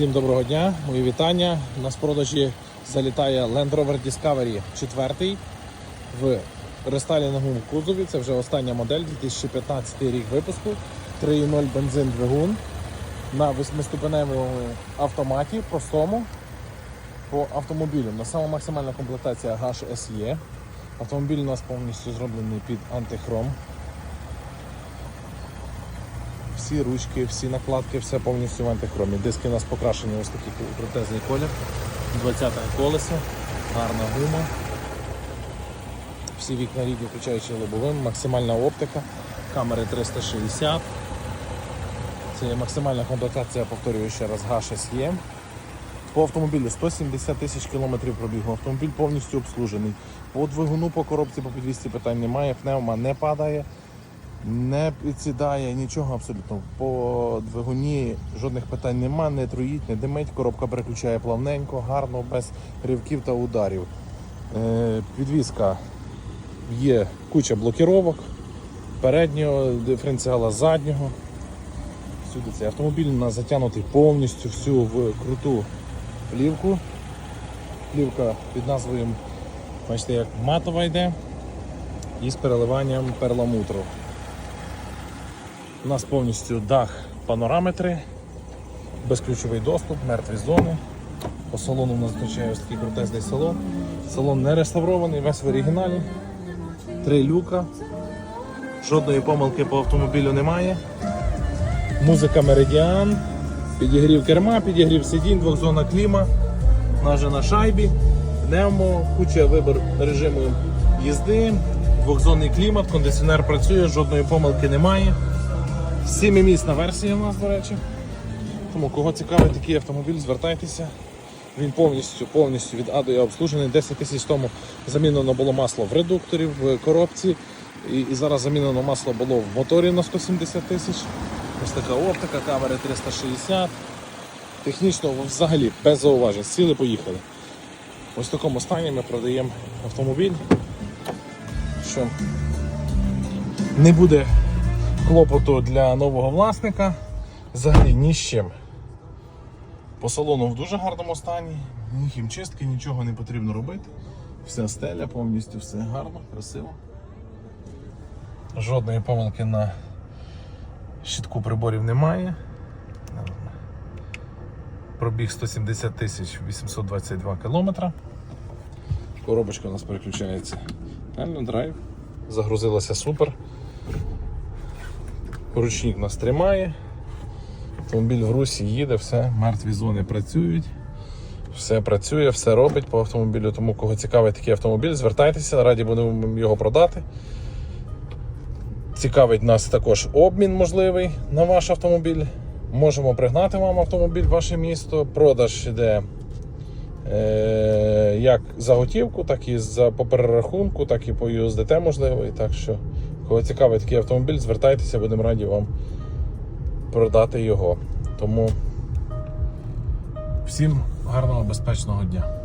Всім доброго дня, мої вітання. У нас продажі залітає Land Rover Discovery 4 в рестайлінговому кузові. Це вже остання модель, 2015 рік випуску. 3.0 бензин двигун на восьмиступеневому автоматі, простому по автомобілю. На сама максимальна комплектація GASH SE. Автомобіль у нас повністю зроблений під антихром. Всі ручки, всі накладки, все повністю в антихромі. Диски у нас покрашені ось такий протезний колір. 20-те колесо, гарна гума. Всі вікна рідні, включаючи лобовим, максимальна оптика, камери 360. Це є максимальна комплектація, повторюю ще раз, ГАШ є. По автомобілю 170 тисяч кілометрів пробігу. Автомобіль повністю обслужений. По двигуну, по коробці, по підвісці питань немає, пневма не падає не підсідає, нічого абсолютно. По двигуні жодних питань нема, не труїть, не димить, коробка переключає плавненько, гарно, без ривків та ударів. Е, підвізка є куча блокіровок, переднього диференціала, заднього. Всюди цей автомобіль у нас затягнутий повністю всю в круту плівку. Плівка під назвою, бачите, як матова йде і з переливанням перламутру. У нас повністю дах панораметри, безключовий доступ, мертві зони. По салону у нас зустрічає ось такий крутезний салон. Салон не реставрований, весь в оригіналі. Три люка. Жодної помилки по автомобілю немає. Музика Меридіан, підігрів керма, підігрів сидінь, двохзонна кліма, наже на шайбі, пневмо, куча вибір режиму їзди, двохзонний клімат, кондиціонер працює, жодної помилки немає. Сімимісна версія у нас, до речі. Тому кого цікавить такий автомобіль, звертайтеся. Він повністю повністю від А до Я обслужений. 10 тисяч тому замінено було масло в редукторі, в коробці. І, і зараз замінено масло було в моторі на 170 тисяч. Ось така оптика, камери 360. Технічно взагалі без зауважень. Сіли, поїхали. Ось в такому стані ми продаємо автомобіль. Що не буде клопоту для нового власника. Взагалі ні з чим. По салону в дуже гарному стані, ні хімчистки, нічого не потрібно робити. Вся стеля, повністю все гарно, красиво. Жодної помилки на щитку приборів немає. Пробіг 170 тисяч 822 кілометра. Коробочка у нас переключається. Реально драйв. Загрузилася супер. Ручник нас тримає. Автомобіль в русі їде, все, мертві зони працюють. Все працює, все робить по автомобілю. Тому кого цікавить такий автомобіль, звертайтеся, раді будемо його продати. Цікавить нас також обмін можливий на ваш автомобіль. Можемо пригнати вам автомобіль в ваше місто. Продаж йде е, як за готівку, так і за по перерахунку, так і по USDT можливий. Так що, кого цікавий такий автомобіль, звертайтеся, будемо раді вам продати його. Тому всім гарного безпечного дня.